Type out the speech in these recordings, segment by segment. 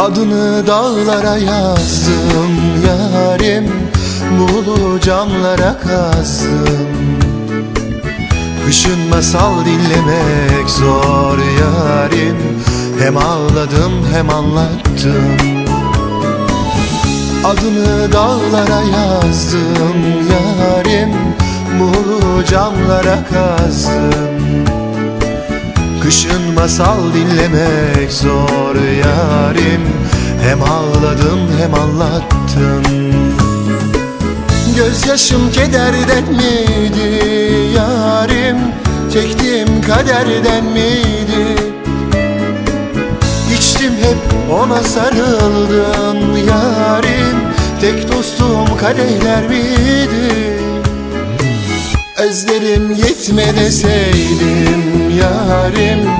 Adını dağlara yazdım yarim Muğlu camlara kazdım Kışın masal dinlemek zor yarim Hem ağladım hem anlattım. Adını dağlara yazdım yarim Muğlu camlara kazdım Kışın masal dinlemek zor yarim. Hem ağladım hem anlattım Gözyaşım kederden miydi yarim? Çektiğim kaderden miydi? İçtim hep ona sarıldım yarim. Tek dostum kadehler miydi? Özlerim yetme deseydim yarim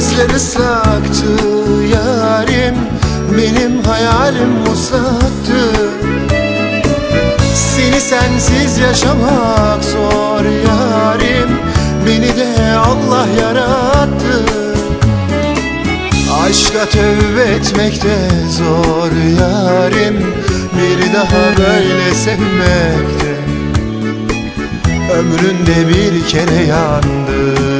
gözler ıslaktı yarim Benim hayalim muslaktı Seni sensiz yaşamak zor yarim Beni de Allah yarattı. Aşka tövbe etmek de zor yarim Bir daha böyle sevmekte Ömründe bir kere yandı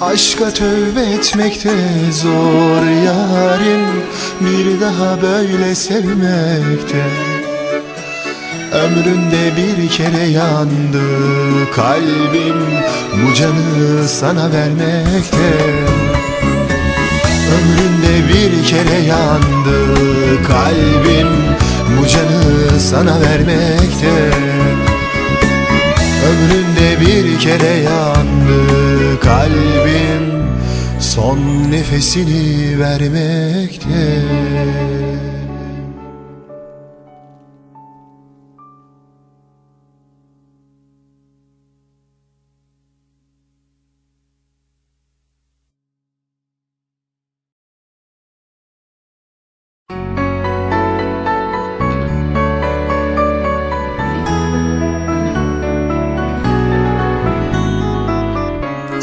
Aşka tövbe etmekte zor yarim. Bir daha böyle sevmekte Ömründe bir kere yandı kalbim. Bu canı sana vermekte Ömründe bir kere yandı kalbim. Bu canı sana vermekte Ömründe bir kere yandı kalbim Son nefesini vermekte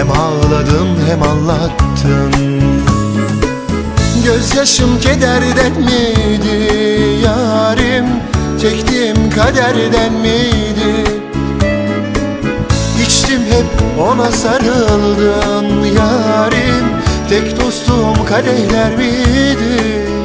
Hem ağladım hem anlattım Gözyaşım kederden miydi yarim Çektiğim kaderden miydi? İçtim hep ona sarıldım. Yarim Tek dostum kadehler miydi